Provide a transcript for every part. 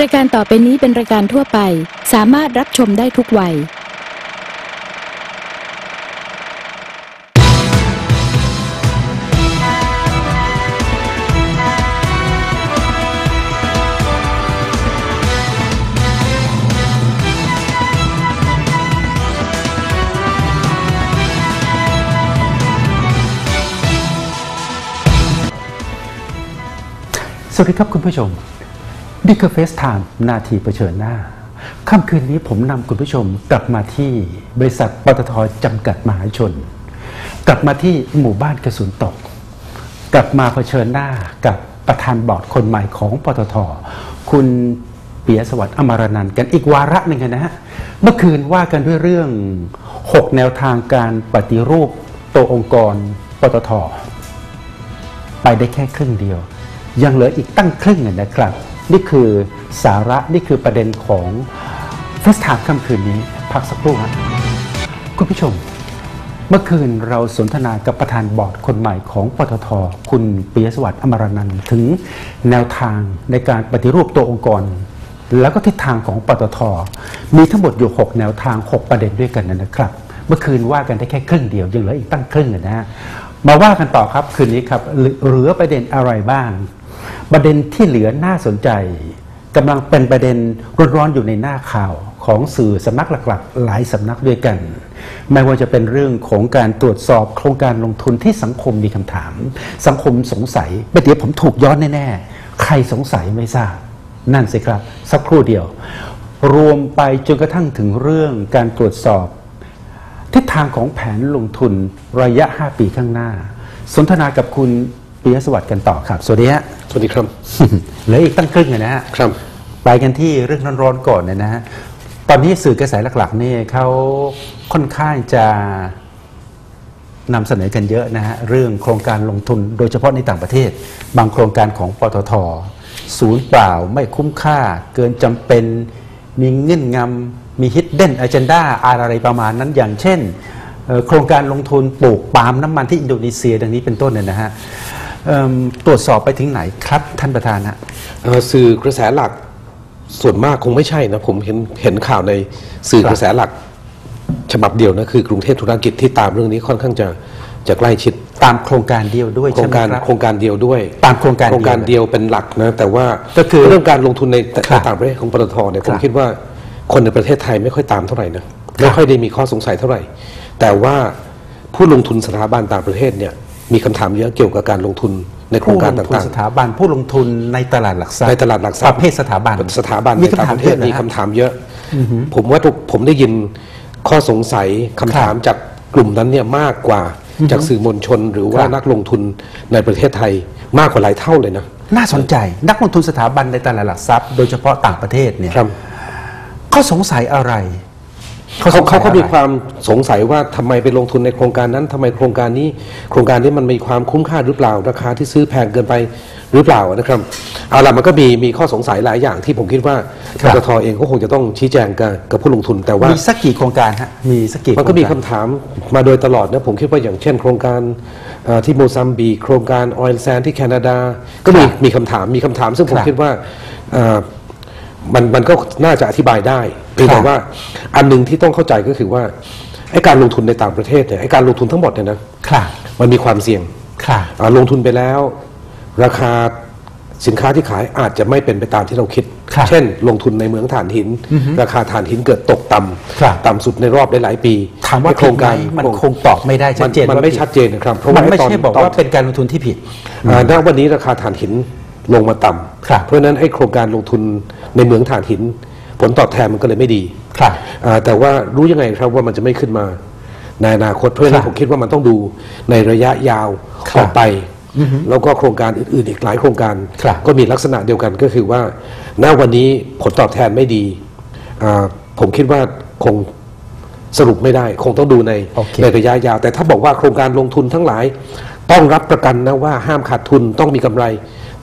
รายการต่อไปนี้เป็นรายการทั่วไป สามารถรับชมได้ทุกวัย สวัสดีครับคุณผู้ชม นี่คือเฟสไทม์นาทีเผชิญหน้า ค่ำคืนนี้ผมนำคุณผู้ชมกลับมาที่บริษัทปตทจำกัดมหาชน กลับมาที่หมู่บ้านกระสุนตก กลับมาเผชิญหน้ากับประธานบอร์ดคนใหม่ของปตท คุณเปียสวัสดิ์อมรนันท์กันอีกวาระหนึ่งนะฮะ เมื่อคืนว่ากันด้วยเรื่อง 6 แนวทางการปฏิรูปตัวองค์กรปตท ไปได้แค่ครึ่งเดียว ยังเหลืออีกตั้งครึ่งอะนะครับ นี่คือสาระนี่คือประเด็นของเฟสทามค่ำคืนนี้ พักสักครู่ครับคุณผู้ชม เมื่อคืนเราสนทนากับประธานบอร์ดคนใหม่ของปตทคุณปิยสวัสดิ์อมรนันท์ถึงแนวทางในการปฏิรูปตัวองค์กร แล้วก็ทิศทางของปตทมีทั้งหมดอยู่ 6 แนวทาง 6 ประเด็นด้วยกันนะครับ เมื่อคืนว่ากันได้แค่ครึ่งเดียวยังเหลืออีกตั้งครึ่งนะฮะมาว่ากันต่อครับคืนนี้ครับหลือเหลือประเด็นอะไรบ้าง ประเด็นที่เหลือน่าสนใจกำลังเป็นประเด็นร้อนๆอยู่ในหน้าข่าวของสื่อสำนักหลักๆ หลายสำนักด้วยกัน ไม่ว่าจะเป็นเรื่องของการตรวจสอบโครงการลงทุนที่สังคมมีคำถาม สังคมสงสัยเดี๋ยวผมถูกย้อนแน่ๆ ใครสงสัยไม่ทราบ นั่นสิครับ สักครู่เดียว รวมไปจนกระทั่งถึงเรื่องการตรวจสอบ ทิศทางของแผนลงทุนระยะ 5 ปีข้างหน้า สนทนากับคุณ ปิยสวัสดิ์กันต่อครับ สวัสดีฮะ สวัสดีครับ เหลืออีกตั้งครึ่งอะนะฮะ ครับ ไปกันที่เรื่องร้อนๆก่อนเนี่ยนะฮะ ตอนนี้สื่อกระแสหลักๆนี่เขาค่อนข้างจะนำเสนอกันเยอะนะฮะ เรื่องโครงการลงทุนโดยเฉพาะในต่างประเทศ บางโครงการของปตทศูนย์เปล่าไม่คุ้มค่า เกินจำเป็นมีเงื่อนงำมี hidden agenda อะไรประมาณนั้นอย่างเช่นเอ่อโครงการลงทุนปลูกปาล์มน้ำมันที่อินโดนีเซียดังนี้เป็นต้นเนี่ยนะฮะเอิ่ม ตรวจสอบไปถึงไหนครับท่านประธานฮะเอ่อสื่อกระแสหลักส่วนมากคงไม่ใช่นะ ผมเห็นเห็นข่าวในสื่อครับกระแสหลักฉบับเดียวนะคือกรุงเทพธุรกิจที่ตามเรื่องนี้ค่อนข้างจะจะใกล้ชิดตามโครงการเดียวด้วยโครใช่งไหมการครับโครงการเดียวด้วย ตามโครงการเดียวโครงการเดียวเป็นหลักนะแต่ว่าก็คือเรื่องการลงทุนในครัในบต่างประเทศของปตทเนี่ยคผรัมบคิดว่าคนในประเทศไทยไม่ค่อยตามเท่าไหร่นะไม่ค่อยได้มีข้อสงสัยเท่าไหร่ แต่ว่าผู้ลงทุนสถาบันต่างประเทศเนี่ย มีคำถามเยอะเกี่ยวกับการลงทุนในโครงผู้การลงทุนต่างสถาบันผู้ลงทุนในตลาดหลักทรัพย์ในตลาดหลักทรัพย์ประเภทสถาบันสถาบันมีในต่างคำถามประเทเยศอะนะมีฮะคำถามเยอะผมว่าทุกผมได้ยินข้อสงสัยคำถามจากกลุ่มนั้นเนี่ยมากกว่าจากสื่อมวลชนหรือว่าครับนักลงทุนในประเทศไทยมากกว่าหลายเท่าเลยนะ น่าสนใจนักลงทุนสถาบันในตลาดหลักทรัพย์ โดยเฉพาะต่างประเทศเนี่ยครับเขาสงสัยอะไร เขาสงสัเขายเขาอะไรมีความสงสัยว่าทำไมไปลงทุนในโครงการนั้นทำไมโครงการนี้ โครงการนี้มันมีความคุ้มค่าหรือเปล่า ราคาที่ซื้อแพงเกินไปหรือเปล่านะครับเอาล่ะมันก็มีมีข้อสงสัยหลายอย่างที่ผมคิดว่าครัปบตทเองก็คงจะต้องชี้แจงกับกับผู้ลงทุนแต่ว่ามีสักกี่โครงการฮะมีสักกี่มันก็มีโครงคำถามมาโดยตลอดนะผมคิดว่าอย่างเช่น โครงการเอ่อที่โมซัมบิกโครงการออยล์แซนที่แคนาดา ก็มีมีคำถามมีคำถาม ซึ่งผมคิดว่าเอ่อ มันมันก็น่าจะอธิบายได้เพียงแต่ว่าอันหนึ่งที่ต้องเข้าใจก็คือว่าไอ้การลงทุนในต่างประเทศเนี่ยไอ้การลงทุนทั้งหมดเนี่ยนะครับมันมีความเสี่ยงครับอ่าลงทุนไปแล้ว ราคาสินค้าที่ขายอาจจะไม่เป็นไปตามที่เราคิดครับเช่น ลงทุนในเมืองถ่านหิน ราคาถ่านหินเกิดตกต่ครับำต่ำสุดในรอบหลาย ๆ ปีถามว่าไอ้โครงการผิดไหมมันโรงคงตอบไม่ได้ชัดเจนมันว่าไม่ผิดชัดเจนนะครับเพราะมัว่านไม่ตอนใช่บอกตอนว่าเป็นการลงทุนที่ผิดอ่าณวันนี้ราคาถ่านหิน ลงมาต่ครับำเพราะฉะนั้นไอ้โครงการลงทุนในเมืองถ่านหิน ผลตอบแทนมันก็เลยไม่ดีครับอ่าแต่ว่ารู้ยังไงครับว่ามันจะไม่ขึ้นมา ในอนาคตเพราะฉะนั้ครันบผมคิดว่ามันต้องดูในระยะยาวครับออกไป แล้วก็โครงการอื่นๆอีกหลายโครงการครับก็มีลักษณะเดียวกันก็คือว่าณวันนี้ผลตอบแทนไม่ดีอ่าผมคิดว่าคงสรุปไม่ได้ คงต้องดูในโอเคในระยะยาว แต่ถ้าบอกว่าโครงการลงทุนทั้งหลาย ต้องรับประกันนะว่าห้ามขาดทุนต้องมีกำไร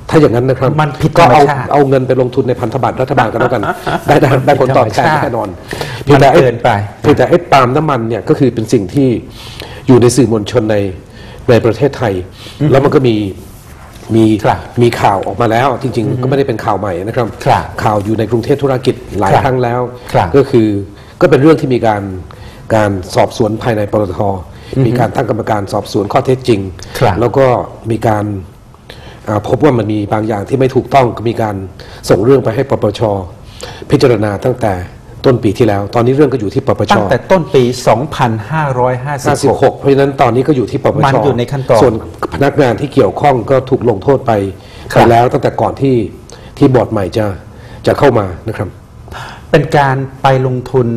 ถ้าอย่างนั้นนะครับมันผิดก็เอาธรรมชาติเอาเงินไปลงทุนในพันธบัตรรัฐบาลกันแล้วกัน ได้ได้ได้ผลตอบแทนแน่นอนมันเกินไปเพียงแต่ไอ้ปาล์มน้ำมันเนี่ยก็คือเป็นสิ่งที่อยู่ในสื่อมวลชนในในประเทศไทย แล้วมันก็มีมีครับมีข่าวออกมาแล้ว จริง ๆ ก็ไม่ได้เป็นข่าวใหม่นะครับครับข่าวอยู่ในกรุงเทพธุรกิจหลายครับครั้งแล้วครับก็คือก็เป็นเรื่องที่มีการการสอบสวนภายในปตทมีการตั้งกรรมการสอบสวนข้อเท็จจริงครับแล้วก็มีการอ่า พบว่ามันมีบางอย่างที่ไม่ถูกต้องก็มีการส่งเรื่องไปให้ปปช พิจารณาตั้งแต่ต้นปีที่แล้ว ตอนนี้เรื่องก็อยู่ที่ปปชตั้งแต่ต้นปี 2556 56เพราะฉะนั้นตอนนี้ก็อยู่ที่ปปชมันอยู่ในขั้นตอนส่วนพนักงานที่เกี่ยวข้องก็ถูกลงโทษไปครัไปบแล้วตั้งแต่ก่อนที่ที่บอร์ดใหม่จะจะเข้ามานะครับเป็นการไปลงทุน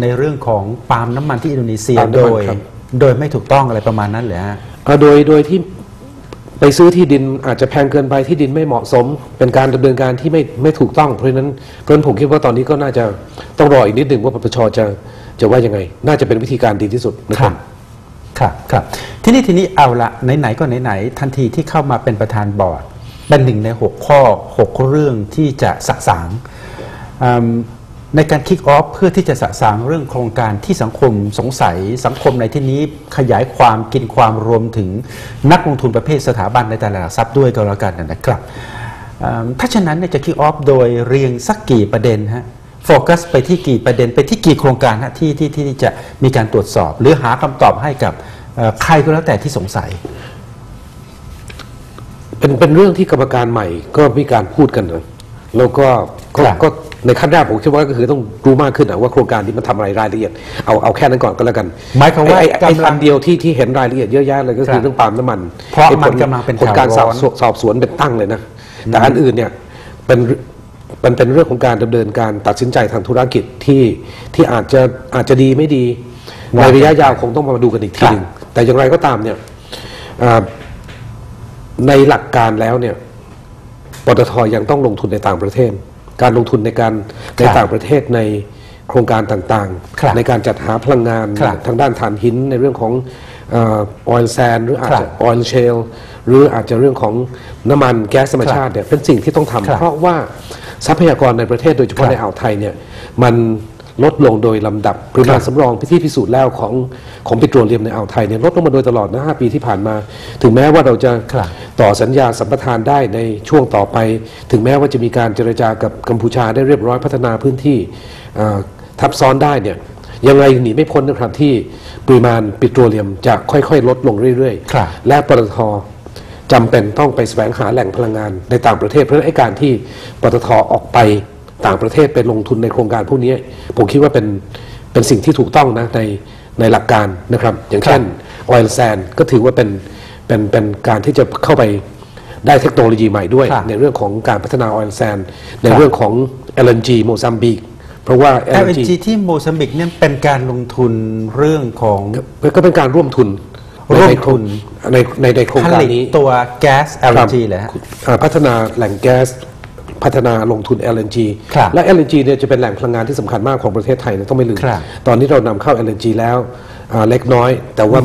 ในเรื่องของปาล์มน้ำมันที่อินโดนีเซียปาล์มโดน้ำมันยครับโดยไม่ถูกต้องอะไรประมาณนั้นเหรอฮะอ่าโดยโดยที่ ไปซื้อที่ดินอาจจะแพงเกินไปที่ดินไม่เหมาะสม เป็นการดำเนินการที่ไม่ไม่ถูกต้อง เพราะฉะนั้นเพราะฉะนั้นผมคิดว่าตอนนี้ก็น่าจะต้องรออีกนิดหนึ่งว่าปปชจะจะว่ายังไง น่าจะเป็นวิธีการดีที่สุดนะครับครับครับทีนี้ทีนี้เอาละไหนๆก็ไหนๆทันทีที่เข้ามาเป็นประธานบอร์ดเป็นหนึ่งใน6ข้อ6เรื่องที่จะสะสาง ในการคิกออฟเพื่อที่จะสะสางเรื่องโครงการที่สังคมสงสัยสังคมในที่นี้ขยายความกินความรวมถึงนักลงทุนประเภทสถาบันในตลาดหลักทรัพย์ด้วยก็แล้วกันนะครับอืมถ้าฉะนั้นเนี่ยจะคิกออฟโดยเรียงสักกี่ประเด็นฮะโฟกัสไปที่กี่ประเด็นไปที่กี่โครงการฮะที่ที่ที่จะมีการตรวจสอบ หรือหาคำตอบให้กับเอ่อใครก็แล้วแต่ที่สงสัย เป็นเป็นเรื่องที่กรรมการใหม่ก็มีการพูดกันนะแล้วก็ก็ครับก็ ในขั้นแรกผมคิดว่าก็คือต้องรู้มากขึ้นนะว่าโครงการนี้มันทำอะไรรายละเอียดเอาเอาแค่นั้นก่อนก็แล้วกันหมายความว่าไอ้ไอ้ไอ้กำลังอันเดียวที่ที่เห็นรายละเอียดเยอะแยะเลยก็ครัคือบเรื่องปาล์มน้ำมันเพราะไอ้ผมันกำลังเป็นผลการสข่าอวบร้อนสวนสอบสวนเป็นตั้งเลยนะแต่อันอื่นเนี่ยเป็นมันเป็นเรื่องของการดำเนินการตัดสินใจทางธุรกิจที่ที่อาจจะอาจจะดีไม่ดีในว่ากันระยะยาวคงต้องมาดูกันอีกทีหนึ่งแต่อย่างไรก็ตามเนี่ยอ่าในหลักการแล้วเนี่ยปตทยังต้องลงทุนในต่างประเทศ การลงทุนในการในต่างประเทศในโครงการต่างครับๆในการจัดหาพลังงานครับทางด้านถ่านหินในเรื่องของออยล์แซนหรืออาจครับจะออยล์เชลหรืออาจจะเรื่องของน้ำมันแก๊สธรรมชาติเนี่ยเป็นสิ่งที่ต้องครับทำเพราะว่าทรัพยากรในประเทศโดยเฉพาะครับในอ่าวไทยเนี่ยมัน ลดลงโดยลำดับปริมาณครับสำรองที่พิสูจน์แล้วของของปิโตรเลียมในอ่าวไทยเนี่ยลดลงมาโดยตลอดนะ5ปีที่ผ่านมา ถึงแม้ว่าเราจะครับต่อสัญญาสัมปทานได้ในช่วงต่อไป ถึงแม้ว่าจะมีการเจรจากับกัมพูชาได้เรียบร้อยพัฒนาพื้นที่เอ่อทับซ้อนได้เนี่ยยังไงหนีไม่พ้นนะครับที่ปริมาณปิโตรเลียมจะค่อยๆ ลดลงเรื่อยครับๆและปตทจำเป็นต้องไปแสวงหาแหล่งพลังงานในต่างประเทศเพราะฉะนั้นไอ้การที่ปตทออกไป ต่างประเทศไปลงทุนในโครงการพวกนี้ผมคิดว่าเป็นเป็นสิ่งที่ถูกต้องนะในในหลักการนะครับ อย่างเช่นออยล์แซนก็ถือว่าเป็นเป็นเป็นการที่จะเข้าไปได้เทคโนโลยีใหม่ด้วยครับในเรื่องของการพัฒนาออยล์แซนในครับเรื่องของ LNG โมซัมบิกเพราะว่า LNG LNG ที่โมซัมบิกเนี่ยเป็นการลงทุนเรื่องของก็เป็นการร่วมทุนร่วมในโครทุงนในในในโครงผการลิตนี้ตัวแก๊สครับ LNG เลยฮะอ่าพัฒนาแหล่งแก๊ส พัฒนาลงทุน LNG ครับและ LNG เนี่ยจะเป็นแหล่งพลังงานที่สำคัญมากของประเทศไทยนะต้องไม่ลืมครับตอนนี้เรานำเข้า LNG แล้วอ่าเล็กน้อย แต่ว่า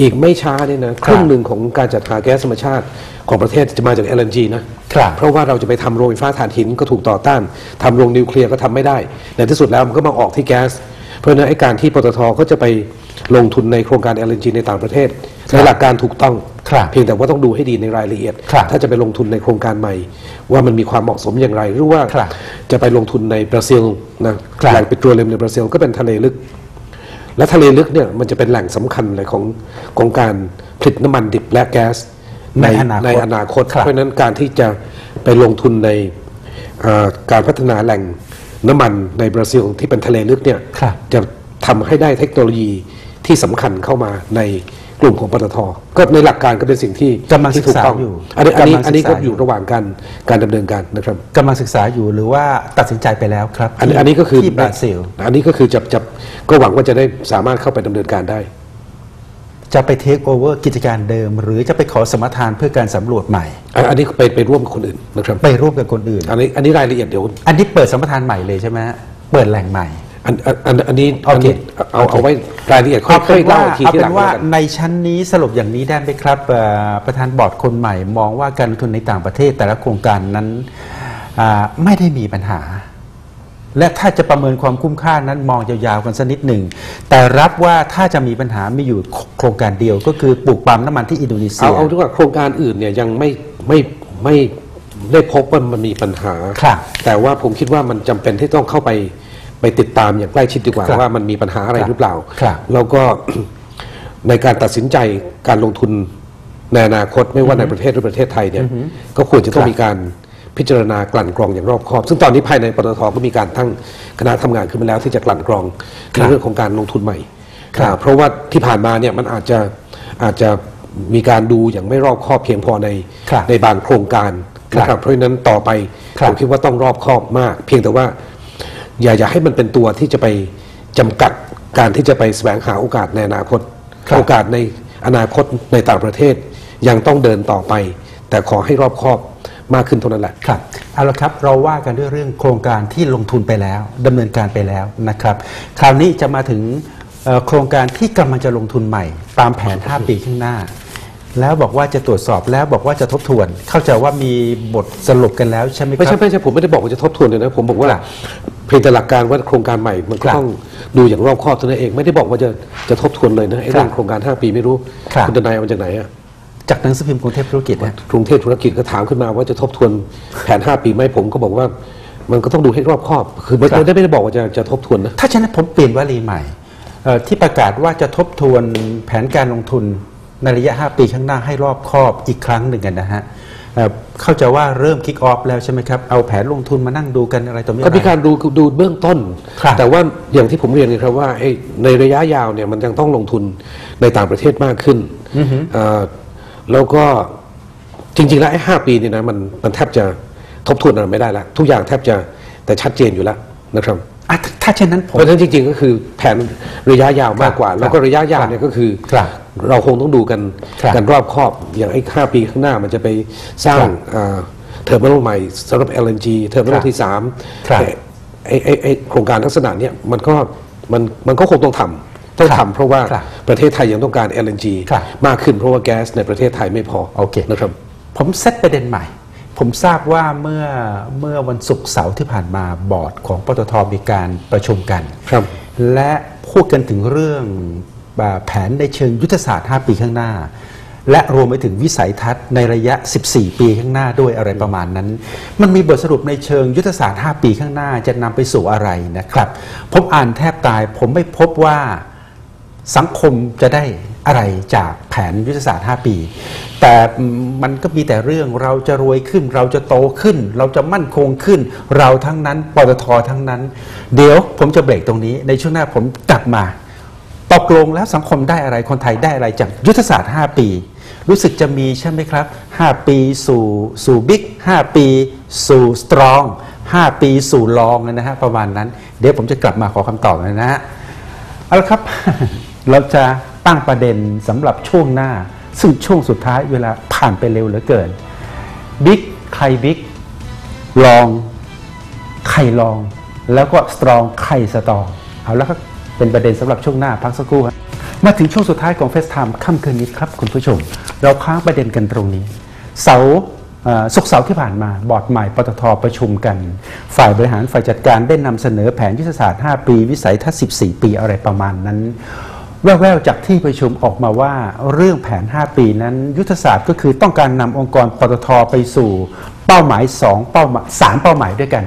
อีกไม่ช้าเนี่ยนะครึ่งหนึ่งของการจัดหาแก๊สธรรมชาติของประเทศจะมาจาก LNG นะครับเพราะว่าเราจะไปทำโรงไฟฟ้าถ่านหินก็ถูกต่อต้านทำโรงนิวเคลียร์ก็ทำไม่ได้ ในที่สุดแล้วมันก็มาออกที่แก๊สเพราะฉะนั้นไอ้การที่ปตทก็จะไปลงทุนในโครงการ LNG ในต่างประเทศในหลักการถูกต้องครับ เพียงแต่ว่าต้องดูให้ดีในรายละเอียดครับถ้าจะไปลงทุนในโครงการใหม่ ว่ามันมีความเหมาะสมอย่างไรหรือว่าครับจะไปลงทุนในบราซิลนะครับแหล่งปิโตรเลียมในบราซิลก็เป็นทะเลลึก และทะเลลึกเนี่ยมันจะเป็นแหล่งสำคัญเลยของของการผลิตน้ำมันดิบและแก๊สในอนาคตในอนาคตครับเพราะฉะนั้นการที่จะไปลงทุนในเอ่อการพัฒนาแหล่งน้ำมันในบราซิลที่เป็นทะเลลึกเนี่ยครับจะทำให้ได้เทคโนโลยีที่สำคัญเข้ามาใน กลุ่มของปตทก็ในหลักการก็เป็นสิ่งที่กำลังที่ถูกต้องศึกษาอยู่อันนี้อันนี้กำลังศึกษาอันนี้ก็ออยู่ยู่ระหว่างการการดำเนินการนะครับกำลังศึกษาอยู่หรือว่าตัดสินใจไปแล้วครับ อันนี้ที่อันนี้ก็คือที่บราซิลอันนี้ก็คือจะจะก็หวังว่าจะได้สามารถเข้าไปดำเนินการได้ จะไปเทคโอเวอร์กิจการเดิม หรือจะไปขอสมรทานเพื่อการสำรวจใหม่อันอันนี้ไปไปร่วมกับคนอื่นนะครับไปร่วมกับคนอื่น อันนี้อันนี้รายละเอียดเดี๋ยว อันนี้เปิดสมรทานใหม่เลยใช่ไหมฮะเปิดแหล่งใหม่ อันอันอันอันนี้โอเคนนี้เอาเอาไว้รายละเอียดค่เอาอเป็ยนๆเล่าว่าอีกทีเอาที่เป็หลันงว่าแล้วกันในชั้นนี้สรุปอย่างนี้ได้ไหมครับเอ่อประธานบอร์ดคนใหม่ มองว่าการลงทุนในต่างประเทศแต่ละโครงการนั้นอ่าไม่ได้มีปัญหา และถ้าจะประเมินความคุ้มค่านั้นมองยาวๆกันสักนิดหนึ่ง แต่รับว่าถ้าจะมีปัญหามีอยู่โครงการเดียวก็คือปลูกปาล์มน้ำมันที่อินโดนีเซีเอายเอาดีกว่าโครงการอื่นเนี่ยยังไม่ไม่ไม่ได้พบว่ามันมีปัญหาครับแต่ว่าผมคิดว่ามันจำเป็นที่ต้องเข้าไป ไปติดตามอย่างใกล้ชิดดีกว่าครับว่ามันมีปัญหาอะไรครับหรือเปล่าครับแล้วก็ในการตัดสินใจการลงทุนในอนาคตไม่ว่าในประเทศหรือประเทศไทยเนี่ยก็ควรจะต้องครับมีการพิจารณากลั่นกรองอย่างรอบคอบ ซึ่งตอนนี้ภายในปตทก็มีการตั้งคณะทำงานขึ้นมาแล้วที่จะกลั่นกรองครัในบเรื่องของการลงทุนใหม่ครับอ่าเพราะว่าที่ผ่านมาเนี่ยมันอาจจะอาจจะมีการดูอย่างไม่รอบคอบเพียงพอในครับในบางโครงการครับนะครับเพราะฉะนั้นต่อไปครับผมคิดว่าต้องรอบคอบมาก เพียงแต่ว่า อย่าอย่าให้มันเป็นตัวที่จะไปจำกัดการที่จะไปแสวงหาโอกาสในอนาคตครับโอกาสในอนาคตในต่างประเทศยังต้องเดินต่อไป แต่ขอให้รอบคอบมากขึ้นเท่านั้นแหละครับเอาละครับเราว่ากันด้วยเรื่องโครงการที่ลงทุนไปแล้วดำเนินการไปแล้วนะครับ คราวนี้จะมาถึงเอ่อโครงการที่กำลังจะลงทุนใหม่ ตามแผน 5 ปีข้างหน้า แล้วบอกว่าจะตรวจสอบแล้วบอกว่าจะทบทวน เข้าใจว่ามีบทสรุปกันแล้วใช่ไหมคไม่รัใช่ไม่ใช่ผมไม่ได้บอกว่าจะทบทวนเลยนะผมบอกว่าครับ เพียงแต่หลักการว่าโครงการใหม่มันก็ครับต้องดูอย่างรอบคอบเท่านั้นเอง ไม่ได้บอกว่าจะจะทบทวนเลยนะไอ้เรื่องครับโครงการ 5 ปีไม่รู้ครับณทนายเอามาจากไหนอะจากหนังสือพิมพ์กรุงเทพธุรกิจนะกรุงเทพธุรกิจก็ถามขึ้นมาว่าจะทบทวนแผน 5 ปีไหมผมก็บอกว่ามันก็ต้องดูให้รอบคอบ คือไม่ครับไม่ได้ไม่ได้บอกว่าจะจะทบทวนนะถ้าฉะนั้นผมเปลี่ยนวลีใหม่เอ่อที่ประกาศว่าจะทบทวนแผนการลงทุนในระยะ 5 ปีข้างหน้าให้รอบคอบอีกครั้งหนึ่งกันนะฮะ เอ่อเข้าใจว่าเริ่มคิกออฟแล้วใช่ไหมครับ เอาแผนลงทุนมานั่งดูกันอะไรต่อมีก็อะไรมีการดูดูเบื้องต้นครับแต่ว่าอย่างที่ผมเรียนไงครับว่าไอ้ในระยะยาวเนี่ยมันยังต้องลงทุนในต่างประเทศมากขึ้นเอ่อแล้วก็จริง ๆ แล้วไอ้ห้าปีเนี่ยนะมันมันแทบจะทบทวนอะไรไม่ได้ละทุกอย่างแทบจะแต่ชัดเจนอยู่แล้วนะครับอะถ้าถ้าเช่นนั้นผเพมราะฉะนั้นจริง ๆ ก็คือแผนระยะยาวมากกว่าครับแล้วก็ระยะยาวเนี่ยก็คือครับ เราคงต้องดูกันครับกันรอบคอบอย่างไอ้ห้าปีข้างหน้ามันจะไปสร้างครับเทอร์มินอลใหม่สำหรับ LNG เทอร์มินอครัลบที่สามครับไอ้ไอ้ไอ้โครงการลักษณะเนี้ยมันก็มันมันก็คงต้องทำต้องครับทำเพราะว่าครับประเทศไทยยังต้องการ LNG ครับมากขึ้นเพราะว่าแก๊สในประเทศไทยไม่พอโอเคนะครับผมเซตประเด็นใหม่ ผมทราบว่าเมื่อเมื่อวันศุกร์เสาร์ที่ผ่านมาบอร์ดของปตทมีการประชุมกัน ครับ และพูดกันถึงเรื่องอ่า แผนในเชิงยุทธศาสตร์ 5 ปีข้างหน้า และรวมไปถึงวิสัยทัศน์ในระยะ 14 ปีข้างหน้าด้วยอะไรประมาณนั้น มันมีบทสรุปในเชิงยุทธศาสตร์ 5 ปีข้างหน้าจะนำไปสู่อะไรนะครับ ผมอ่านแทบตาย ผมไม่พบว่าสังคมจะได้อะไรจากแผนยุทธศาสตร์ 5 ปี แต่มันก็มีแต่เรื่องเราจะรวยขึ้น เราจะโตขึ้น เราจะมั่นคงขึ้น เราทั้งนั้นปตททั้งนั้น เดี๋ยวผมจะเบรกตรงนี้ในช่วงหน้าผมกลับมา ตกลงแล้วสังคมได้อะไรคนไทยได้อะไรจากยุทธศาสตร์ 5 ปี รู้สึกจะมีใช่ไหมครับ 5 ปีสู่สู่บิ๊ก5 ปีสู่สตรอง 5 ปีสู่ลองนะฮะประมาณนั้น เดี๋ยวผมจะกลับมาขอคำตอบนะฮะเอาละครับ เราจะตั้งประเด็นสำหรับช่วงหน้า ซึ่งช่วงสุดท้ายเวลาผ่านไปเร็วเหลือเกินบิ๊กใครบิ๊กลองใครลอง แล้วก็สตรองใครสตรองเอาละครับ เป็นประเด็นสำหรับช่วงหน้าพักสักครู่ครับมาถึงช่วงสุดท้ายของเฟสไทม์ค่ำคืนนี้ครับคุณผู้ชม เราค้างประเด็นกันตรงนี้ เสาร์เอ่อศุกเสาร์ที่ผ่านมาบอร์ดใหม่ปตทประชุมกัน ฝ่ายบริหารฝ่ายจัดการได้นำเสนอแผนยุทธศาสตร์ 5 ปี วิสัยทัศน์14 ปีอะไรประมาณนั้น แววๆจากที่ประชุมออกมาว่าเรื่องแผน 5 ปีนั้น ยุทธศาสตร์ก็คือต้องการนำองค์กรปตทไปสู่ เป้าหมาย 2 เป้าหมายสามเป้าหมายด้วยกัน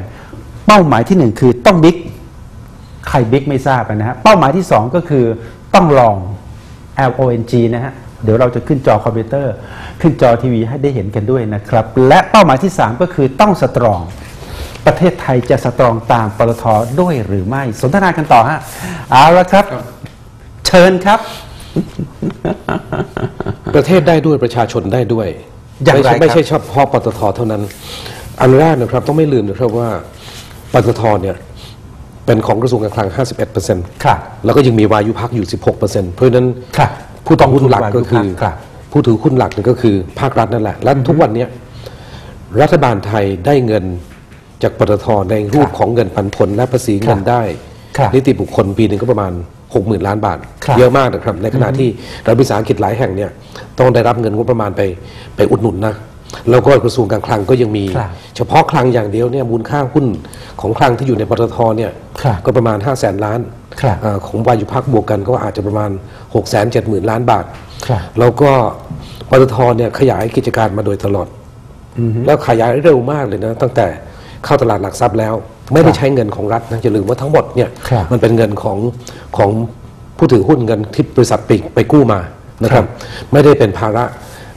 เป้าหมายทีหนึ่1 คือต้องบิ๊ก ใครบิ๊กไม่ทราบนะฮะเป้าหมายที่ 2 ก็คือต้องลอง L O N G นะฮะเดี๋ยวเราจะขึ้นจอคอมพิวเตอร์ ขึ้นจอทีวีให้ได้เห็นกันด้วยนะครับ และเป้าหมายที่ 3 ก็คือต้องสตรอง ประเทศไทยจะสตรองตามปตทด้วยหรือไม่ สนทนากันต่อฮะเอาละครับ เชิญครับ ประเทศได้ด้วยประชาชนได้ด้วยอย่างไรไม่ใช่ครับไม่ใช่เฉพาะปตทเท่านั้น อันแรกนะครับต้องไม่ลืมนะครับว่าปตทเนี่ย เป็นของกระทรวงการคลัง 51%ครับแล้วก็ยังมีวายุพักอยู่ 16%เพราะฉะนั้นครับผู้ถือหุ้นหลักก็คือครับผู้ถือหุ้นหลักนี่ก็คือภาครัฐนั่นแหละ และทุกวันเนี้ยรัฐบาลไทยได้เงินจากปตทในรูปครับของเงินปันผลและภาษีเงินได้ครับนิติบุคคลปีหนึ่งก็ประมาณ 60,000 ล้านบาทครับเยอะมากนะครับ ในขณะที่รัฐวิสาหกิจหลายแห่งเนี่ยต้องได้รับเงินงบประมาณไปไปอุดหนุนนะ แล้วก็กระทรวงการคลังก็ยังมีครับเฉพาะคลังอย่างเดียวเนี่ยมูลค่าหุ้นของคลังที่อยู่ในปตทเนี่ยครับก็ประมาณ 5 0 0แสนล้านครับอ่าของวายุพักบวกกันก็อาจจะประมาณ 6 7 0 0 0 0 ล้านบาทครับแล้วก็ปตทเนี่ยขยายกิจการมาโดยตลอด แล้วขยายเร็วมากเลยนะ ตั้งแต่เข้าตลาดหลักทรัพย์แล้ว ไม่ได้ใช้เงินของรัฐนะอย่าลืมว่าทั้งหมดเนี่ยครับมันเป็นเงินของของผู้ถือหุ้นเงินที่บริษัทไปไปกู้มานะครับ ไม่ได้เป็นภาระ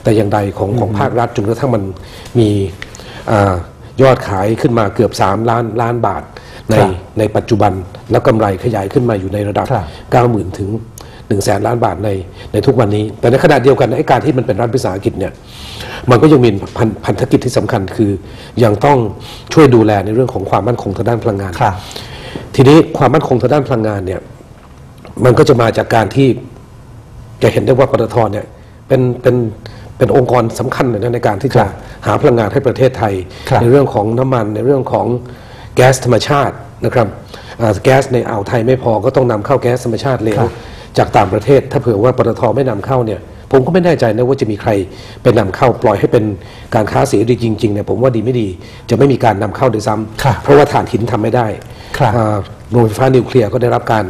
แต่อย่างใดของของภาครัฐจนกระทั่งมันมีอายอดขายขึ้นมาเกือบ 3 ล้านล้านบาทในครับในปัจจุบันแล้วกำไรขยายขึ้นมาอยู่ในระดับครับ 90,000 ถึง1นึ่งแสนล้านบาทในในทุกวันนี้ แต่ในขณะเดียวกันไอ้การที่มันเป็นรัฐวิสาหกิจเนี่ยมันก็ยังมีพันพันธกิจที่สำคัญคือยังต้องช่วยดูแลในเรื่องของความมั่นคงทางด้านพลังงานครับทีนี้ความมั่นคงทางด้านพลังงานเนี่ยมันก็จะมาจากการที่จะเห็นได้ว่าปตทเนี่ยเป็นเป็น เป็นองค์กรสำคัญเลยนะในการที่จะหาพลังงานให้ประเทศไทยครับในเรื่องของน้ำมันในเรื่องของแก๊สธรรมชาตินะครับอ่าแก๊สในอ่าวไทยไม่พอก็ต้องนำเข้าแก๊สธรรมชาติเหลวจากต่างประเทศ ถ้าเผื่อว่าปตทไม่นำเข้าเนี่ยผมก็ไม่แน่ใจนะว่าจะมีใครไปนำเข้าปล่อยให้เป็นการค้าเสรีจริงๆเนี่ยผมว่าดีไม่ดีจะไม่มีการนำเข้าโดวยซ้ครับำเพราะว่าถ่านหินทำไม่ได้ครับอ่าโรงไฟฟ้านิวเคลียร์ก็ได้รับการ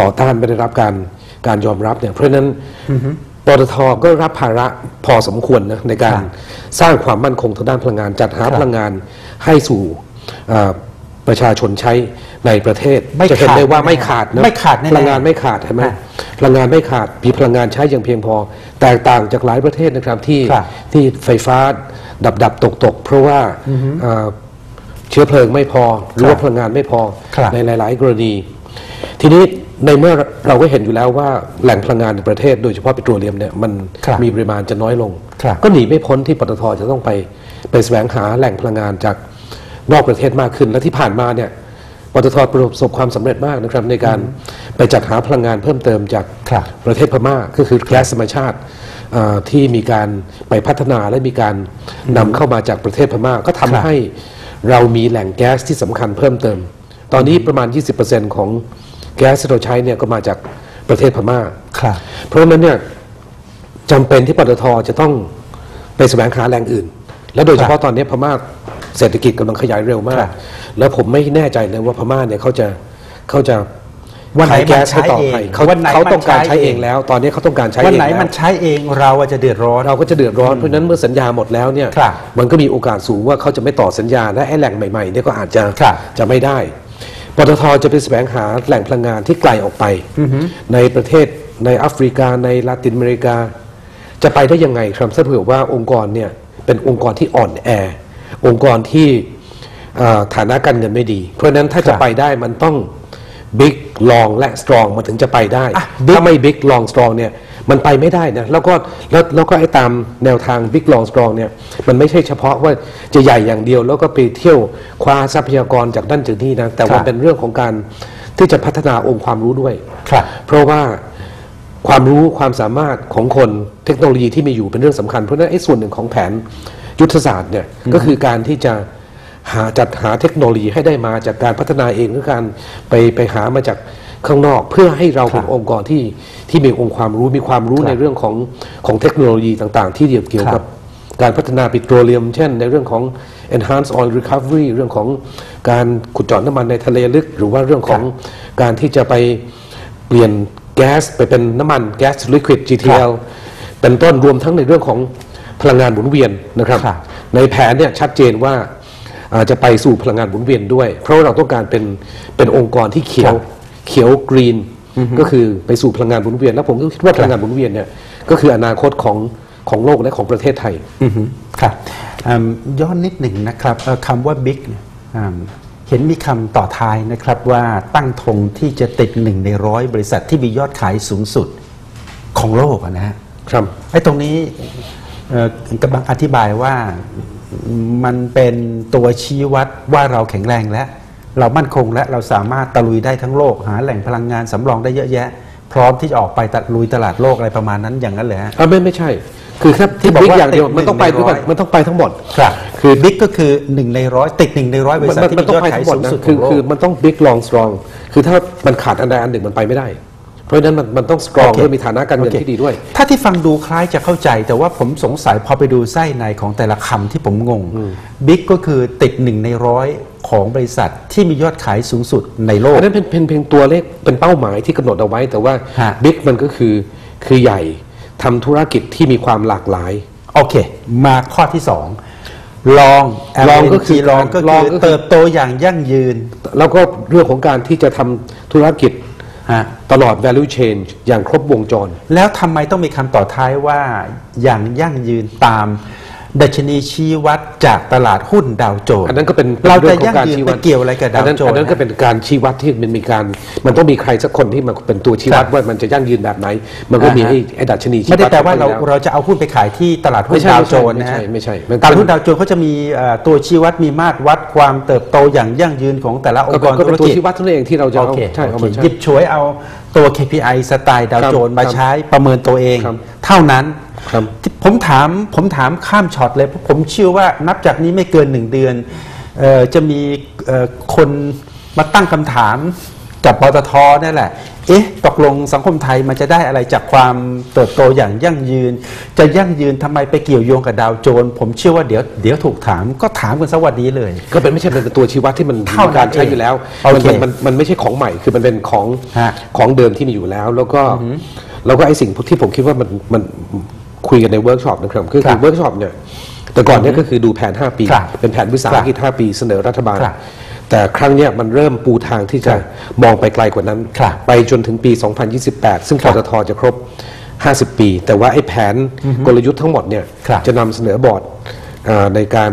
ต่อต้านไม่ได้รับการการยอมรับเนี่ยเพราะฉะนั้น ปตทก็รับภาระพอสมควรนะในการครับสร้างความมั่นคงทางด้านพลังงาน จัดหาครับพลังงานให้สู่อ่าประชาชนใช้ในประเทศไม่จะเห็นได้ว่าขาดไม่ขาดนะไม่ขาดแน่ๆพลังงานไม่ขาดใช่ไหมอะพลังงานไม่ขาดมีพลังงานใช้อย่างเพียงพอ แตกต่างจากหลายประเทศนะครับที่ครับที่ไฟฟ้าดับดับตกตกๆเพราะว่าอ่าเชื้อเพลิงไม่พอหรือว่าพลังงานไม่พอครับในหลาย ๆ กรณี ทีนี้ ในเมื่อเราก็เห็นอยู่แล้วว่าแหล่งพลังงานในประเทศโดยเฉพาะปิโตรเลียมเนี่ยมันครับมีปริมาณจะน้อยลงครับก็หนีไม่พ้นที่ปตทจะต้องไปไปแสวงหาแหล่งพลังงานจากนอกประเทศมากขึ้น และที่ผ่านมาเนี่ยปตทประสบความสำเร็จมากนะครับในการไปจัดหาพลังงานเพิ่มเติมจากครับประเทศพม่าก็คือแก๊สธรรมชาติอ่าที่มีการไปพัฒนาและมีการนำเข้ามาจากประเทศพม่าก็ทำครับให้เรามีแหล่งแก๊สที่สำคัญเพิ่มเติม ตอนนี้ประมาณ 20%ของ แก๊สที่เราใช้เนี่ยก็มาจากประเทศพม่า ครับ เพราะฉะนั้นเนี่ยจำเป็นที่ปตทจะต้องไปแสวงหาแหล่งอื่น และโดยเฉพาะตอนนี้พม่าเศรษฐกิจกำลังขยายเร็วมาครักบแล้วผมไม่แน่ใจเลยว่าพม่าเนี่ยเขาจะเขาจะวันไหนขายแก๊สมันใช้ให้ต่อเองใครเขาวันไหนเขาต้องการมันใช้ใช้เองเองแล้ว ตอนนี้เขาต้องการใช้วันเองไหนแล้วมันใช้เองเราอะจะเดือดร้อนเราก็จะเดือดร้อนเพราะฉะนั้นเมื่อสัญญาหมดแล้วเนี่ยครับมันก็มีโอกาสสูงว่าเขาจะไม่ต่อสัญญาและไอ้แหล่งใหม่ๆเนี่ยก็อาจจะครับจะไม่ได้ ปตทจะไปแสวงหาแหล่งพลังงานที่ไกลออกไป ในประเทศในแอฟริกาในลาตินอเมริกา จะไปได้ยังไงครับถ้าเผื่อว่าองค์กรเนี่ยเป็นองค์กรที่อ่อนแอ องค์กรที่เอ่อฐานะการเงินไม่ดี เพราะฉะนั้นถ้าครัจะบไปได้มันต้องบิ๊กลองและสตรองมันถึงจะไปได้อะ big ถ้าไม่บิ๊กลองสตรองเนี่ย มันไปไม่ได้นะแล้วก็แล้วแล้วก็ไอ้ตามแนวทางบิ๊กลองสตรองเนี่ยมันไม่ใช่เฉพาะว่าจะใหญ่อย่างเดียว แล้วก็ไปเที่ยวคว้าทรัพยากรจากด้านจากนี่นะแต่ครัว่าบเป็นเรื่องของการที่จะพัฒนาองค์ความรู้ด้วยครับเพราะว่าความรู้ความสามารถของคนเทคโนโลยีที่มีอยู่เป็นเรื่องสำคัญ เพราะฉะนั้นไอ้ส่วนหนึ่งของแผนยุทธศาสตร์เนี่ยก็คือการที่จะหาจัดหาเทคโนโลยีให้ได้มาจากการพัฒนาเองหรือการไปไปหามาจาก ข้างนอกเพื่อให้เราเป็นครับองค์กรที่ที่มีองค์ความรู้มีความรู้ครับในเรื่องของของเทคโนโลยีต่าง ๆ ที่เกี่ยวเกี่ยวครักับบการพัฒนาปิโตรเลียม เช่น ในเรื่องของ enhanced oil recovery เรื่องของการขุดเจาะน้ำมันในทะเลลึก หรือว่าเรื่องของการที่จะไปเปลี่ยนแก๊สไปเป็นน้ำมันแก๊ส liquid GTL เป็นต้นรวมทั้งในเรื่องของพลังงานหมุนเวียนนะครับครับในแผนเนี่ยชัดเจนว่าอาจะไปสู่พลังงานหมุนเวียนด้วย เพราะว่าเราต้องการเป็นเป็นองค์กรที่เขียว เขียวกรีนก็คือไปสู่พลังงานหมุนเวียน แล้วผมก็คิดว่าพลังงานหมุนเวียนเนี่ยก็คืออนาคตของของโลกและของประเทศไทยอือฮึครับอืมย้อนนิดหนึ่งนะครับเอ่อคำว่าบิ๊กเนี่ยอืมเห็นมีคำต่อท้ายนะครับว่าตั้งธงที่จะติดหนึ่งในร้อยบริษัทที่มียอดขายสูงสุดของโลกอะนะฮะครับไอ้ตรงนี้เอ่อกำลังอธิบายว่ามันเป็นตัวชี้วัดว่าเราแข็งแรงแล้ว เรามั่นคงและเราสามารถตะลุยได้ทั้งโลก หาแหล่งพลังงานสำรองได้เยอะแยะ พร้อมที่จะออกไปตะลุยตลาดโลกอะไรประมาณนั้นอย่างนั้นเลยฮะอ่าไม่ไม่ใช่ คือถ้าที่ที่บอกบิ๊กว่าอย่างเดียวติดมันต้องไปหนึ่งในด้วยร้อยมันต้องไปทั้งหมดครับคือบิ๊กก็คือหนึ่งในร้อยติดหนึ่งในร้อยบริมันษัทมันที่มันมีต้อยองดไปขายทั้งหมดสูงนะสุดขคือองโลคือกมันต้องบิ๊กลองสตรองคือถ้ามันขาดอันใดอันหนึ่งมันไปไม่ได้เพราะฉะนั้นมันมันต้องสตรองโอเคและมีฐานะการเงินโอเคที่ดีด้วย ถ้าที่ฟังดูคล้ายจะเข้าใจ แต่ว่าผมสงสัยพอไปดูไส้ในของแต่ละคำที่ผมงง บิ๊กก็คือติดหนึ่งในร้อย ของบริษัทที่มียอดขายสูงสุดในโลก อันนั้นเป็นเป็นเพียงตัวเลขเป็นเป้าหมายที่กำหนดเอาไว้ แต่ว่าฮะ บิ๊กมันก็คือคือใหญ่ทำธุรกิจที่มีความหลากหลาย โอเค มาข้อที่สองลอง ลองก็คือลองก็ลคือองก็คือเติบโตอย่างยั่งยืนแล้วก็เรื่องของการที่จะทำธุรกิจฮะตลอด value chain อย่างครบวงจร แล้วทำไมต้องมีคำต่อท้ายว่าอย่างยั่งยืนตาม ดัชนีชี้วัดจากตลาดหุ้นดาวโจนส์อันนั้นก็เป็นเรารื่จะองขอยั่งการยืนชี้ไปวัดเกี่ยวอะไรกับดาวอันนั้นโจนอันส์นั้นก็เป็นการชี้วัดที่มันมีการ มันต้องมีใครสักคนที่มันเป็นตัวชี้วัดครับว่ามันจะยั่งยืนแบบไหน มันก็มีอ่าฮะไอ้ไอ้ดัชนีชี้ไม่ได้วัดแปลว่าเราอยู่ล้เราจะเอาหุ้นไปขายที่ตลาดหุ้ไม่นใช่ดาวโจนส์ไม่นะใช่ฮะไม่ใช่ไม่ใช่ตลาดหุ้นดาวโจนส์เขาจะมีเอ่อตัวชี้วัดมีมาตรวัดความเติบโตอย่างยั่งยืนของแต่ละองก็ค์กรก็ธุเป็รนตัวกิจชี้วัดเท่านั้นเองที่เราจะโอเอาเคใช่เอาโอเคมาใช้หยิบฉวยเอาตัว KPI สไตล์ดาวครับโจนส์มาครับใช้ประเมินตัวเองครับเท่านั้น ครับที่ผมถามผมถามข้ามช็อตเลยเพราะผมเชื่อว่านับจากนี้ไม่เกินหนึ่งเดือนเอ่อจะมีเอ่อคนมาตั้งคำถามกับปตทนั่นแหละ เอ๊ะ ตกลงสังคมไทยมันจะได้อะไรจากความเติบโตอย่างยั่งยืน จะยั่งยืนทำไมไปเกี่ยวโยงกับดาวโจนส์ผมเชื่อว่าเดี๋ยวเดี๋ยวถูกถามก็ถามกันสวัสดีเลย ก็เป็นไม่ใช่เป็นตัวชี้วัดที่มันเท่านั้นมีการใช้อยู่แล้วเองมันโอเคมันมันมันไม่ใช่ของใหม่คือมันเป็นของฮะของเดิมที่มีอยู่แล้ว แล้วก็แล้วก็ไอ้สิ่งที่ผมคิดว่ามันมัน คุยกันในเวิร์กช็อปนะครับคือครัคือบเวิร์กช็อปเนี่ยแต่ก่อนเนี่ยก็คือดูแผน 5 ปีครับเป็นแผนวิสาหกิจ5ปีเสนอรัฐบาลครับแต่ครั้งเนี้ยมันเริ่มปูทางที่จะครับมองไปไกลกว่านั้นครับไปจนถึงปี 2028 ซึ่งคปรับตทจะครบ 50 ปี แต่ว่าไอ้แผนกลยุทธ์ทั้งหมดเนี่ยครับจะนำเสนอบอร์ดอ่าในการ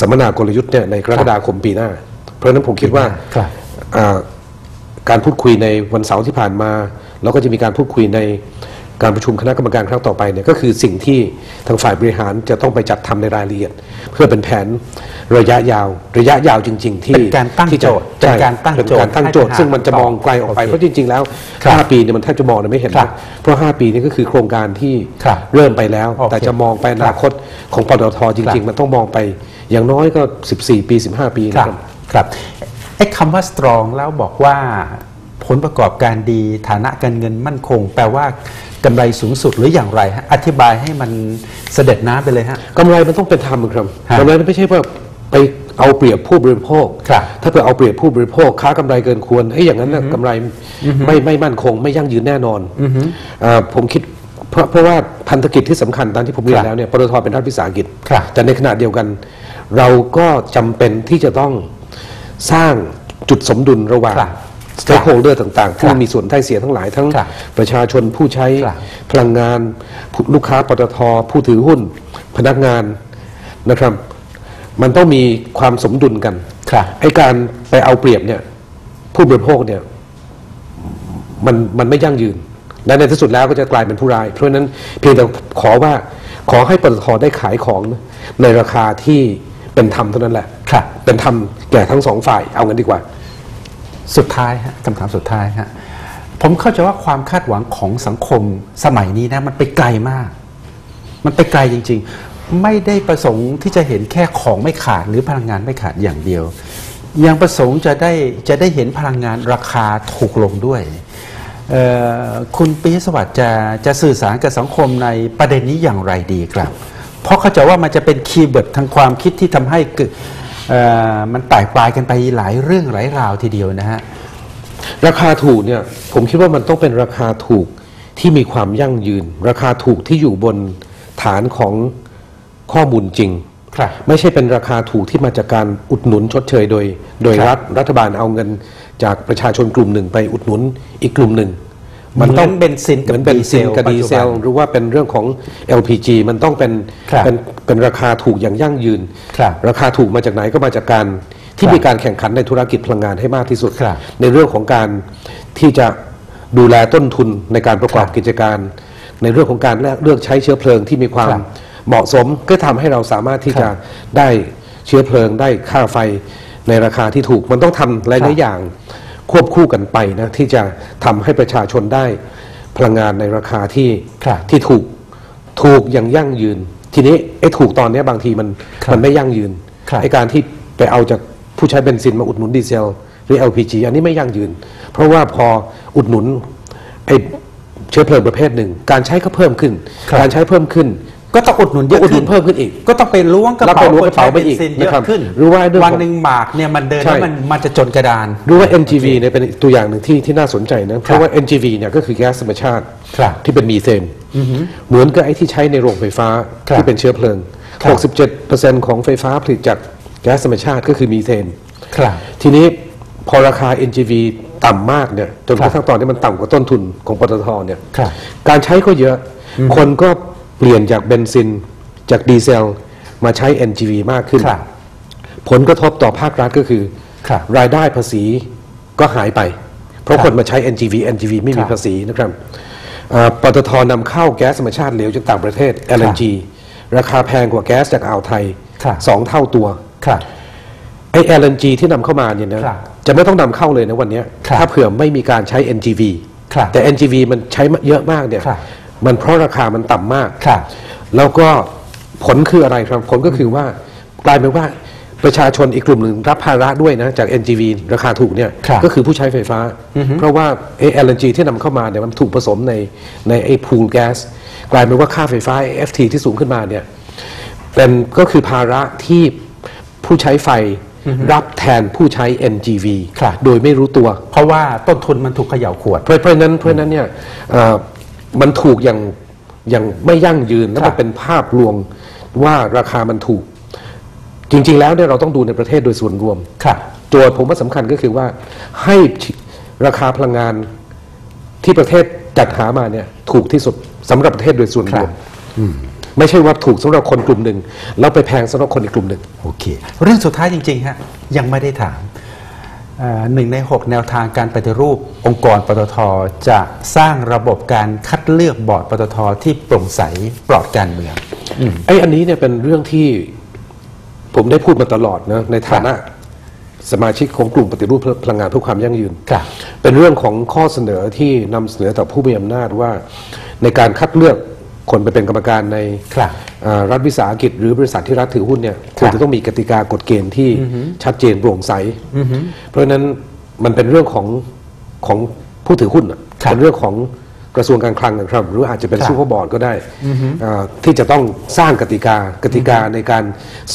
สัมมนากลยุทธ์เนี่ยในกรกฎาคมปีหน้า เพราะฉะนั้นผมคิดว่าครับอ่าการพูดคุยในวันเสาร์ที่ผ่านมา แล้วก็จะมีการพูดคุยใน การประชุมคณะกรรมการครั้งต่อไปเนี่ยก็คือสิ่งที่ทางฝ่ายบริหารจะต้องไปจัดทำในรายละเอียด เพื่อเป็นแผนระยะยาว ระยะยาวจริง ๆ ที่เป็นการตั้งที่ะโจทย์เป็นการตั้งเป็นโจทย์การตั้งโจทย์ให้ซึ่งมันจะมองไกลออกไปโอเคเพราะจริง ๆ แล้วครับ5ปีเนี่ยมันแทบจะมองไม่เห็นครับนะเพราะ 5 ปีนี้ก็คือโครงการที่ครับเริ่มไปแล้วโอเคแต่จะมองไปอนาคตของปตทจริง ๆ มันต้องมองไปอย่างน้อยก็ 14 ปี 15 ปีคนะรับครับครับไอ้คำว่า strong แล้วบอกว่าผลประกอบการดีฐานะการเงินมั่นคง แปลว่า กำไรสูงสุดหรืออย่างไรฮะอธิบายให้มันเสด็จน้ำไปเลยฮะ กำไรมันต้องเป็นธรรมครับฮะกำไรมันไม่ใช่ว่าไปเอาเปรียบผู้บริโภค ครับถ้าเผื่อเอาเปรียบผู้บริโภค ค้ากำไรเกินควรไอ้ยอย่างนั้นน่ะกำไรไม่ไม่มั่นคง ไม่ยั่งยืนแน่นอนอาผมคิดเพราะเพราะว่าพันธกิจที่สำคัญตามที่ผมเรียครันบแล้วเนี่ยปตทเป็นรัฐวิสาหกิจ ครับ แต่ในขณะเดียวกัน เราก็จำเป็นที่จะต้องสร้างจุดสมดุลระหว่าง ครับ สเต็กโฮลเดอร์ต่างๆคผู้รับมีส่วนได้เสียทั้งหลายทั้งครับประชาชนผู้ใช้ครับพลังงานผู้ลูกค้าปตทผู้ถือหุ้น พนักงานนะครับ มันต้องมีความสมดุลกันครับไอ้การไปเอาเปรียบเนี่ยผู้บริโภคเนี่ยมันมันไม่ยั่งยืน และในที่สุดแล้วก็จะกลายเป็นผู้ร้าย เพราะฉะนั้นเพียงแต่ขอว่าขอให้ปตทได้ขายของในราคาที่เป็นธรรมเท่านั้นแหละครับเป็นธรรมแก่ทั้งสองฝ่ายเอางั้นดีกว่า สุดท้ายฮะคำถามสุดท้ายฮะผมเข้าใจว่าความคาดหวังของสังคมสมัยนี้นะมันไปไกลมาก มันไปไกลจริง ๆ ไม่ได้ประสงค์ที่จะเห็นแค่ของไม่ขาดหรือพลังงานไม่ขาดอย่างเดียว ยังประสงค์จะได้จะได้เห็นพลังงานราคาถูกลงด้วยคุณปิยสวัสดิ์จะจะสื่อสารกับสังคมในประเด็นนี้อย่างไรดีครับ เพราะเข้าใจว่ามันจะเป็นคีย์เวิร์ดทางความคิดที่ทำให้เกิด มันแตกปลายกันไปหลายเรื่องหลายราวทีเดียวนะฮะราคาถูกเนี่ยผมคิดว่ามันต้องเป็นราคาถูกที่มีความยั่งยืน ราคาถูกที่อยู่บนฐานของข้อมูลจริงครับไม่ใช่เป็นราคาถูกที่มาจากการอุดหนุนชดเชยโดย โดยครับรัฐรัฐบาลเอาเงินจากประชาชนกลุ่มหนึ่งไปอุดหนุนอีกกลุ่มหนึ่ง มันต้องเบนซินเหกับมือนเบนซินกับปัจดีจุเซบันลหรือว่าเป็นเรื่องของ LPG มันต้องเป็นครับเป็นเป็นราคาถูกอย่างยั่งยืนครับราคาถูกมาจากไหนก็มาจากการที่ครับมีการแข่งขันในธุรกิจพลังงานให้มากที่สุดครับในเรื่องของการที่จะดูแลต้นทุนในการประกอบครับกิจการ ในเรื่องของการเลือกใช้เชื้อเพลิงที่มีความครับเหมาะสมก็ทำให้เราสามารถที่ครัจะบได้เชื้อเพลิงได้ค่าไฟในราคาที่ถูกมันต้องทำหครัลายบๆอย่าง ควบคู่กันไปนะที่จะทำให้ประชาชนได้พลังงานในราคาที่ครับที่ถูกถูกอย่างยั่งยืน ทีนี้ไอ้ถูกตอนเนี้ยบางทีมันครับมันไม่ยั่งยืนครับไอ้การที่ไปเอาจากผู้ใช้เบนซินมาอุดหนุนดีเซลหรือ LPG อันนี้ไม่ยั่งยืน เพราะว่าพออุดหนุนไอ้เชื้อเพลิงประเภทหนึ่ง การใช้ก็เพิ่มขึ้นครับการใช้เพิ่มขึ้น ก็ต้องอุดหนุนเยก็อะอุดหนุขึ้นนเพิ่มขึ้นอีก ก็ต้องไปล้วงกระแล้วเป๋าไปล้วงกระเป๋าไปอีกคนใช้บนซินเยนะครับอะขึ้นหรือว่าเรื่องของวันหนึ่งหมากเนี่ยมันเดินใช่แล้วมันมันจะจนกระดาน รู้ว่า NGV เนี่ยเป็นตัวอย่างหนึ่งที่ที่น่าสนใจนะเพราะว่า NGV เนี่ยก็คือแก๊สธรรมชาติครับที่เป็นมีเทนเหมือนกับไอ้ที่ใช้ในโรงไฟฟ้าครับที่เป็นเชื้อเพลิงครับ67%ของไฟฟ้าผลิตจากแก๊สธรรมชาติก็คือมีเทนครับทีนี้พอราคา NGV ต่ำมากเนี่ยจนกครัระบทั่งตอนนี้มันต่ำกว่าต้นทุนของปตทเนี่ยครับการใช้ก็เยอะ คนก็ เปลี่ยนจากเบนซินจากดีเซล มาใช้ NGV มากขึ้น ครับผลกระทบต่อภาครัฐก็คือ ครับรายได้ภาษีก็หายไป เพราะครับคนมาใช้ NGV NGV ไม่มีครับ ภาษีนะครับอ่าปตทนำเข้าแก๊สธรรมชาติเหลวจากต่างประเทศ LNG ราคาแพงกว่าแก๊สจากอ่าวไทยครับ สองเท่าตัว ครับ ไอ้ LNG ที่นำเข้ามาเนี่ยนะครับจะไม่ต้องนำเข้าเลยนะวันเนี้ยครับถ้าเผื่อไม่มีการใช้ NGV ครับแต่ NGV มันใช้เยอะมากเนี่ยครับ มันเพราะราคามันต่ำมากครับแล้วก็ผลคืออะไรครับผลก็คือว่ากลายเป็นว่าประชาชนอีกกลุ่มหนึ่งรับภาระด้วยนะจาก NGV ราคาถูกเนี่ยครับก็คือผู้ใช้ไฟฟ้า เพราะว่าไอ้ LNG ที่นำเข้ามาเนี่ยมันถูกผสมในในไอ้พูลแก๊สกลายเป็นว่าค่าไฟฟ้า FT ที่สูงขึ้นมาเนี่ยเป็นก็คือภาระที่ผู้ใช้ไฟรับแทนผู้ใช้ NGV ครับโดยไม่รู้ตัว เพราะว่าต้นทุนมันถูกเขย่าขวด เพราะเพราะฉะนั้นเพราะฉะนั้นเนี่ยเอ่อ มันถูกอย่างอย่างไม่ยั่งยืนแล้วครัมันบเป็นภาพลวงว่าราคามันถูก จริง ๆ แล้วเนี่ยเราต้องดูในประเทศโดยส่วนรวมครับโจทย์ผมว่าสำคัญก็คือว่าให้ราคาพลังงานที่ประเทศจัดหามาเนี่ยถูกที่สุดสำหรับประเทศโดยส่วนรวมครับไม่ใช่ว่าถูกสำหรับคนกลุ่มหนึ่งแล้วไปแพงสำหรับคนอีกกลุ่มหนึ่งโอเค เรื่องสุดท้ายจริงๆฮะยังไม่ได้ถามเอ่อ หนึ่งในหกแนวทางการปฏิรูปองค์กรปตทจะสร้างระบบการคัดเลือกบอร์ดปตทที่โปร่งใสปลอดการเมืองไอ้อันนี้เนี่ยเป็นเรื่องที่ผมได้พูดมาตลอดนะในฐานะสมาชิกของกลุ่มปฏิรูปพลังงานเพื่อความยั่งยืนครับเป็นเรื่องของข้อเสนอที่นำเสนอต่อผู้มีอำนาจว่าในการคัดเลือก คนไปเป็นกรรมการในครับอ่ารัฐวิสาหกิจหรือบริษัทที่รัฐถือหุ้นเนี่ยควรจะต้องมีกติกากฎเกณฑ์ที่ชัดเจนโปร่งใส เพราะฉะนั้นมันเป็นเรื่องของของผู้ถือหุ้นอะครับเป็นเรื่องของกระทรวงการคลังนะครับ หรืออาจจะเป็นครับซูเปอร์บอร์ดก็ได้อ่าที่จะต้องสร้างกติกากติกาในการ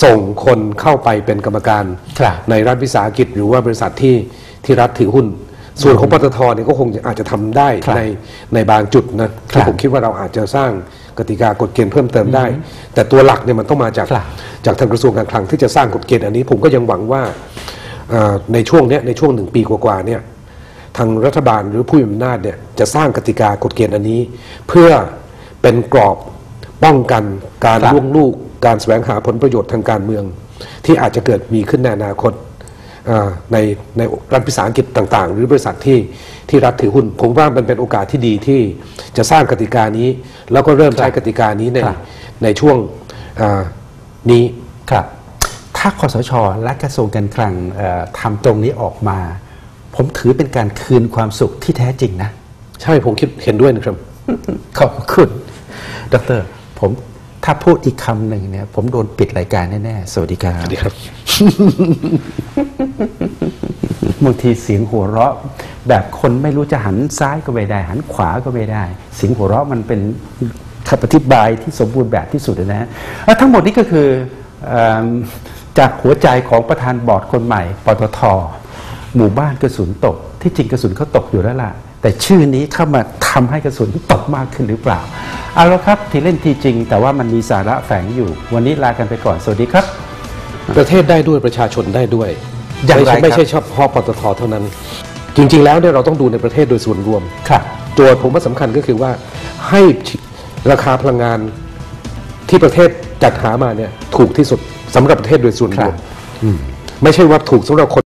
ส่งคนเข้าไปเป็นกรรมการครับในรัฐวิสาหกิจ หรือว่าบริษัทที่ที่รัฐถือหุ้น ส่วนของปตทเนี่ยก็คงอาจจะทำได้ครับในในบางจุดนะครัที่บผมคิดว่าเราอาจจะสร้าง กติกากฎเกณฑ์เพิ่มเติมได้ แต่ตัวหลักเนี่ยมันต้องมาจากครับจากทางกระทรวงการคลังที่จะสร้างกฎเกณฑ์อันนี้ ผมก็ยังหวังว่าเอ่อในช่วงเนี้ยในช่วงหนึ่งปีกว่าๆเนี่ยทางรัฐบาลหรือผู้มีอำนาจเนี่ยจะสร้างกติกากฎเกณฑ์อันนี้ เพื่อเป็นกรอบป้องกันการครับล่วงลูกการแสวงหาผลประโยชน์ทางการเมือง ที่อาจจะเกิดมีขึ้นในอนาคตอ่า ในในรัฐวิสาหกิจต่าง ๆ หรือบริษัทที่ที่รัฐถือหุ้น ผมว่ามันเป็นโอกาสที่ดีที่จะสร้างกติกานี้ แล้วก็เริ่มใช้กติกานี้ในครับในช่วงอ่านี้ครับถ้าคอสชและกระทรวงการคลังเอ่อทำตรงนี้ออกมา ผมถือเป็นการคืนความสุขที่แท้จริงนะ ใช่ผมคิดเห็นด้วยนะครับ ขอบคุณดรผมถ้าพูดอีกคำหนึ่งเนี่ย ผมโดนปิดรายการแน่ ๆ สวัสดีครับ สวัสดีครับ บางทีเสียงหัวเราะ แบบคนไม่รู้จะหันซ้ายก็ไม่ได้ หันขวาก็ไม่ได้ เสียงหัวเราะมันเป็นคำอธิบายที่สมบูรณ์แบบที่สุดนะฮะแล้วทั้งหมดนี้ก็คืออจากหัวใจของประธานบอร์ดคนใหม่ปตทหมู่บ้านกระสุนตก ที่จริงกระสุนเขาตกอยู่แล้วล่ะ แต่ชื่อนี้เข้ามาทำให้กระสุนตกมากขึ้นหรือเปล่าเอาละครับที่เล่นทีจริง แต่ว่ามันมีสาระแฝงอยู่ วันนี้ลากันไปก่อนสวัสดีครับ ประเทศได้ด้วยประชาชนได้ด้วยอย่างไรไม่ใช่ไม่ครับใช่เฉพาะปตทเท่านั้น จริง ๆ แล้วเนี่ยเราต้องดูในประเทศโดยส่วนรวมครับโจทย์ผมว่าสำคัญก็คือว่าให้ราคาพลังงานที่ประเทศจัดหามาเนี่ยถูกที่สุดสำหรับประเทศโดยส่วนรวมครับไม่ใช่ว่าถูกสำหรับคน